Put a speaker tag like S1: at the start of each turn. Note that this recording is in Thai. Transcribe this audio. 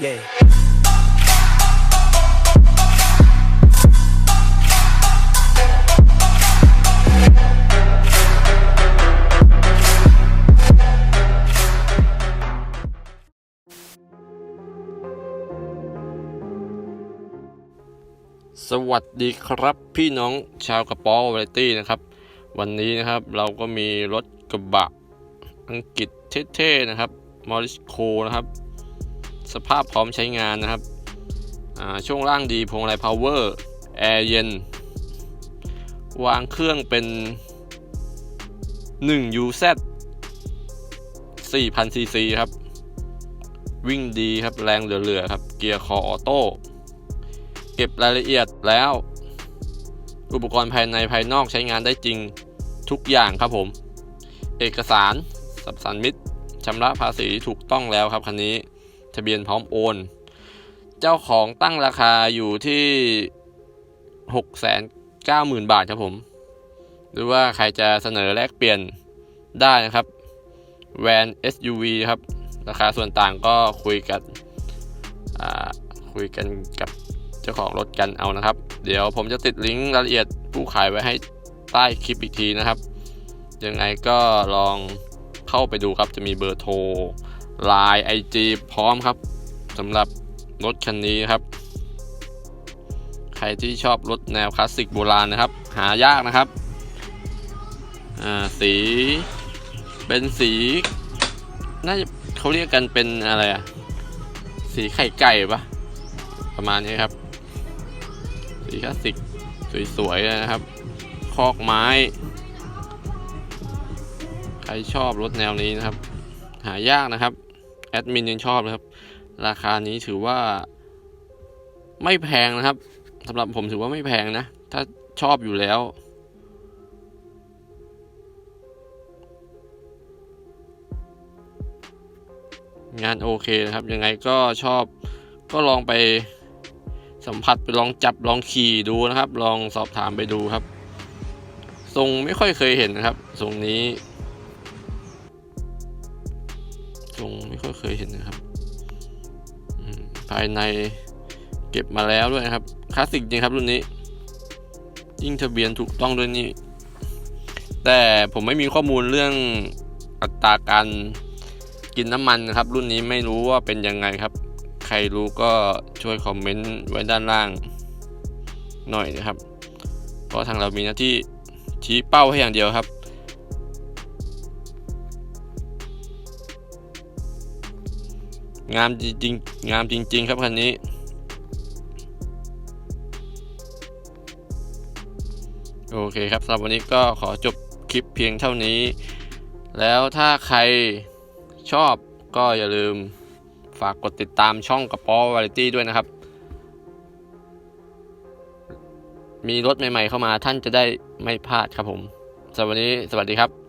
S1: Yeah.
S2: สวัสดีครับพี่น้องชาวกระป๋อวาไรตี้นะครับ วันนี้นะครับเราก็มีรถกระบะอังกฤษเท่ๆนะครับมอริสโคนะครับ สภาพพร้อมใช้งานนะครับ ช่วงล่างดีพวงมาลัยพาวเวอร์แอร์เย็น วางเครื่องเป็น 1 UZ 4,000 cc ครับ วิ่งดีครับ แรงเหลือๆครับ เกียร์คอออโต้ เก็บรายละเอียดแล้ว อุปกรณ์ภายในภายนอกใช้งานได้จริงทุกอย่างครับผม เอกสาร สับสันมิตรชำระภาษีถูกต้องแล้วครับคันนี้ ทะเบียนพร้อมโอน เจ้าของตั้งราคาอยู่ที่690,000บาทครับผม หรือว่าใครจะเสนอแลกเปลี่ยนได้นะครับแวน SUV ครับ ราคาส่วนต่างก็คุยกันอ่าคุยกันกับเจ้าของรถกันเอานะครับ เดี๋ยวผมจะติดลิงก์รายละเอียดผู้ขายไว้ให้ใต้คลิปอีกทีนะครับ ยังไงก็ลองเข้าไปดูครับจะมีเบอร์โทร Line IG พร้อมครับสำหรับรถคันนี้ครับ ใครที่ชอบรถแนวคลาสสิกโบราณนะครับ หายากนะครับอ่าสีเป็นสีน่าจะเขาเรียกกันเป็นอะไรอะสีไข่ไก่ปะประมาณนี้ครับ สีคลาสสิกสวยๆนะครับ คอกไม้ ใครชอบรถแนวนี้นะครับ หายากนะครับ แอดมินยังชอบนะครับ ราคานี้ถือว่าไม่แพงนะครับสำหรับผมถือว่าไม่แพงนะ ถ้าชอบอยู่แล้ว งานโอเคนะครับ ยังไงก็ชอบก็ลองไปสัมผัสไปลองจับลองขี่ดูนะครับ ลองสอบถามไปดูครับ ทรงไม่ค่อยเคยเห็นนะครับ ทรงนี้ ทรงไม่ค่อยเคยเห็นนะครับภายในเก็บมาแล้วด้วยนะครับคลาสสิกจริงครับรุ่นนี้ ยิ่งทะเบียนถูกต้องด้วยนี่ แต่ผมไม่มีข้อมูลเรื่องอัตราการกินน้ำมันนะครับ รุ่นนี้ไม่รู้ว่าเป็นยังไงครับ ใครรู้ก็ช่วยคอมเมนต์ไว้ด้านล่างหน่อยนะครับ เพราะทางเรามีหน้าที่ชี้เป้าให้อย่างเดียวครับ งามจริงๆงามจริง ๆ ครับคันนี้ โอเคครับสำหรับวันนี้ก็ขอจบคลิปเพียงเท่านี้ แล้วถ้าใครชอบก็อย่าลืมฝากกดติดตามช่องกระป๋อวาไรตี้ด้วยนะครับ มีรถใหม่ๆเข้ามาท่านจะได้ไม่พลาดครับผมสำหรับวันนี้สวัสดีครับ